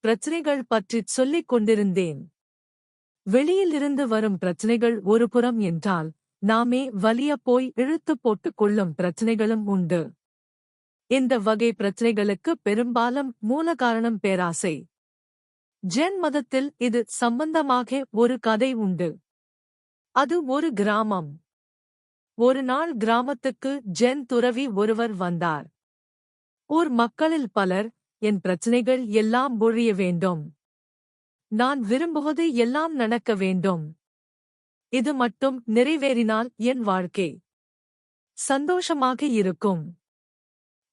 பிரச்சனைகள் பற்றிச் சொல்லிக் கொண்டிருந்தேன். வெளியிலிருந்து வரும் பிரச்சனைகள் ஒரு புறம் என்றால் நாமே வலிய போய் இழுத்து போட்டுக் கொள்ளும் பிரச்சனைகளும் உண்டு. இந்த வகை பிரச்சனைகளுக்கு பெரும்பாலும் மூல காரணம் பேராசை. ஜென் மதத்தில் இது சம்பந்தமாக ஒரு கதை உண்டு. அது ஒரு கிராமம். ஒரு நாள் கிராமத்துக்கு ஜென் துறவி ஒருவர் வந்தார். ஊர் மக்களில் பலர் என் பிரச்சனைகள் எல்லாம் ஒழிய வேண்டும். நான் விரும்புவது எல்லாம் நடக்க வேண்டும். இது மட்டும் நிறைவேறினால் என் வாழ்க்கை சந்தோஷமாக இருக்கும்.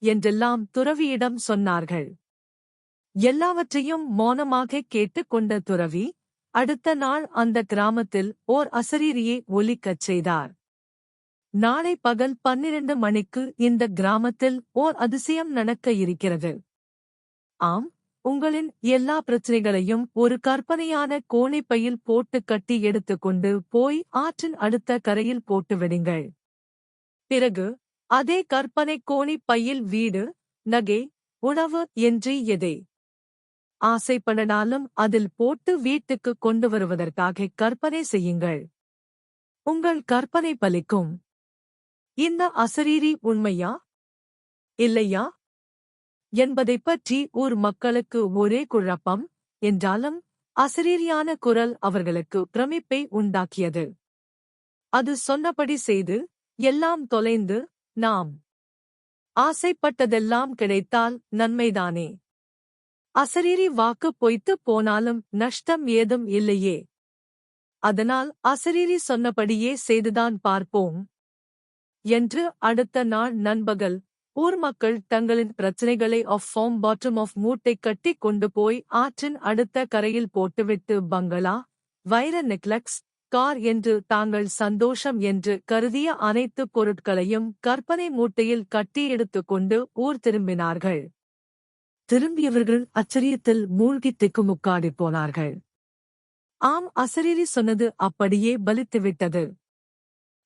என்றெல்லாம் துறவியிடம் சொன்னார்கள். எல்லாவற்றையும் மௌனமாக கேட்டுக்கொண்ட துறவி அடுத்த நாள் அந்த கிராமத்தில் ஓர் அசரீரியை ஒலிக்கச் செய்தார். நாளை பகல் பன்னிரண்டு மணிக்கு இந்த கிராமத்தில் ஓர் அதிசயம் நடக்க இருக்கிறது. ஆம் உங்களின் எல்லா பிரச்சனைகளையும் ஒரு கற்பனையான கோணிப்பையில் போட்டு கட்டி எடுத்துக்கொண்டு போய் ஆற்றின் அடுத்த கரையில் போட்டு விடுங்கள். பிறகு அதே கற்பனை கோணி பையில் வீடு நகை உணவு என்று எதை ஆசைப்படனாலும் அதில் போட்டு வீட்டுக்கு கொண்டு வருவதற்காக கற்பனை செய்யுங்கள். உங்கள் கற்பனை பலிக்கும். இந்த அசரீரி உண்மையா? இல்லையா? என்பதைப் பற்றி ஊர் மக்களுக்கு ஒரே குழப்பம் என்றாலும் அசரீரியான குரல் அவர்களுக்கு பிரமிப்பை உண்டாக்கியது. அது சொன்னபடி செய்து எல்லாம் தொலைந்து நாம் ஆசைப்பட்டதெல்லாம் கிடைத்தால் நன்மைதானே. அசரீரி வாக்கு பொய்த்து போனாலும் நஷ்டம் ஏதும் இல்லையே. அதனால் அசரீரி சொன்னபடியே செய்துதான் பார்ப்போம் என்று அடுத்த நாள் நண்பகல் ஊர் மக்கள் தங்களின் பிரச்சனைகளை ஆஃப் ஃபார்ம் பாட்டம் ஆஃப் மூட்டை கட்டி கொண்டு போய் ஆற்றின் அடுத்த கரையில் போட்டுவிட்டு பங்களா வைர நெக்லக்ஸ் கார் என்று தாங்கள் சந்தோஷம் என்று கருதிய அனைத்து பொருட்களையும் கற்பனை மூட்டையில் கட்டி எடுத்துக்கொண்டு ஊர் திரும்பினார்கள். திரும்பியவர்கள் அச்சரியத்தில் மூழ்கி திக்குமுக்காடி போனார்கள். ஆம் அசரீரி சொன்னது அப்படியே பலித்துவிட்டது.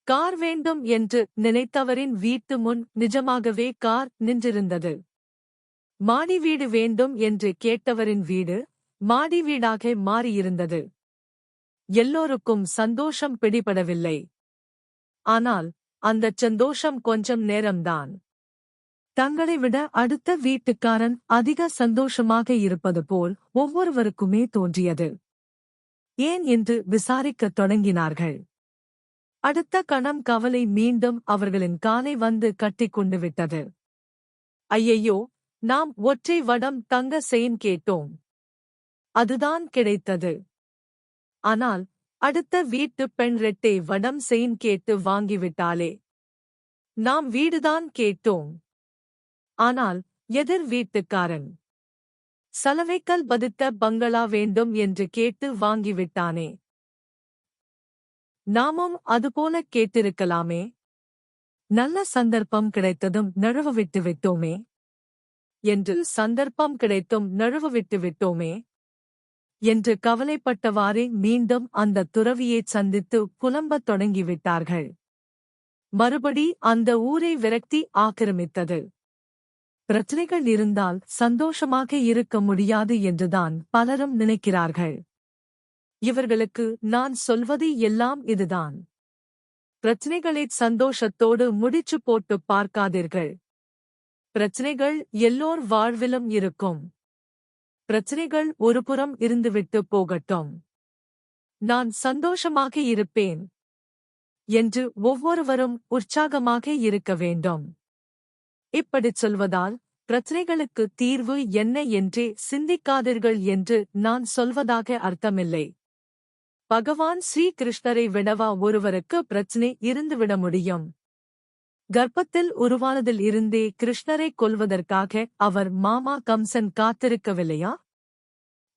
கார் வேண்டும் என்று நினைத்தவரின் வீட்டு முன் நிஜமாகவே கார் நின்றிருந்தது. மாடி வீடு வேண்டும் என்று கேட்டவரின் வீடு மாடி வீடாக மாறியிருந்தது. எல்லோருக்கும் சந்தோஷம் பிடிபடவில்லை. ஆனால் அந்தச் சந்தோஷம் கொஞ்சம் நேரம்தான். தங்களை விட அடுத்த வீட்டுக்காரன் அதிக சந்தோஷமாக இருப்பது போல் ஒவ்வொருவருக்குமே தோன்றியது. ஏன் என்று விசாரிக்கத் தொடங்கினார்கள். அடுத்த கணம் கவலை மீண்டும் அவர்களின் காலை வந்து கட்டிக்கொண்டு விட்டது. ஐயையோ நாம் ஒற்றை வடம் தங்க செயின் கேட்டோம். அதுதான் கிடைத்தது. ஆனால் அடுத்த வீட்டு பெண் ரெட்டை வடம் செயின் கேட்டு வாங்கிவிட்டாளே. நாம் வீடுதான் கேட்டோம். ஆனால் எதிர் வீட்டுக்காரன். சலவைக்கல் பதித்த பங்களா வேண்டும் என்று கேட்டு வாங்கிவிட்டானே. நாமும் அதுபோல கேட்டிருக்கலாமே. நல்ல சந்தர்ப்பம் கிடைத்ததும் நழுவ விட்டு விட்டோமே. என்று சந்தர்ப்பம் கிடைத்தும் நழுவ விட்டு விட்டோமே. என்று கவலைப்பட்டவாறே மீண்டும் அந்த துறவியைச் சந்தித்து புலம்பத் தொடங்கிவிட்டார்கள். மறுபடி அந்த ஊரை விரக்தி ஆக்கிரமித்தது. பிரச்சனைகள் இருந்தால் சந்தோஷமாக இருக்க முடியாது என்றுதான் பலரும் நினைக்கிறார்கள். இவர்களுக்கு நான் சொல்வது எல்லாம் இதுதான். பிரச்சனைகளை சந்தோஷத்தோடு முடிச்சு போட்டு பார்க்காதீர்கள். பிரச்சனைகள் எல்லோர் வாழ்விலும் இருக்கும். பிரச்சனைகள் ஒருபுறம் இருந்துவிட்டு போகட்டும். நான் சந்தோஷமாக இருப்பேன். என்று ஒவ்வொருவரும் உற்சாகமாக இருக்க வேண்டும். இப்படிச் சொல்வதால் பிரச்சனைகளுக்கு தீர்வு என்ன என்றே சிந்திக்காதீர்கள் என்று நான் சொல்வதாக அர்த்தமில்லை. பகவான் ஸ்ரீகிருஷ்ணரை விடவா ஒருவருக்கு பிரச்சனை இருந்துவிட முடியும். கர்ப்பத்தில் உருவானதில் இருந்தே கிருஷ்ணரை கொல்வதற்காக அவர் மாமா கம்சன் காத்திருக்கவில்லையா?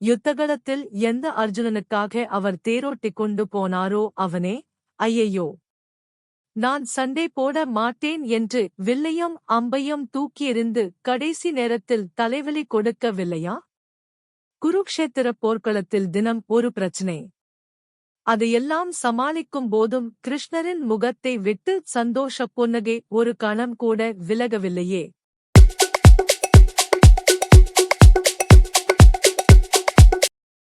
யுத்தகலத்தில் எந்த அர்ஜுனனுக்காக அவர் தேரோட்டிக் கொண்டு போனாரோ அவனே? ஐயையோ! நான் சண்டை போட மாட்டேன் என்று வில்லையும் அம்பையும் தூக்கியெறிந்து கடைசி நேரத்தில் தலைவலி கொடுக்கவில்லையா? குருக்ஷேத்திர போர்க்களத்தில் தினம் ஒரு பிரச்சினை. அதையெல்லாம் சமாளிக்கும் போதும் கிருஷ்ணரின் முகத்தை விட்டு சந்தோஷப் புன்னகை ஒரு கணம் கூட விலகவில்லையே.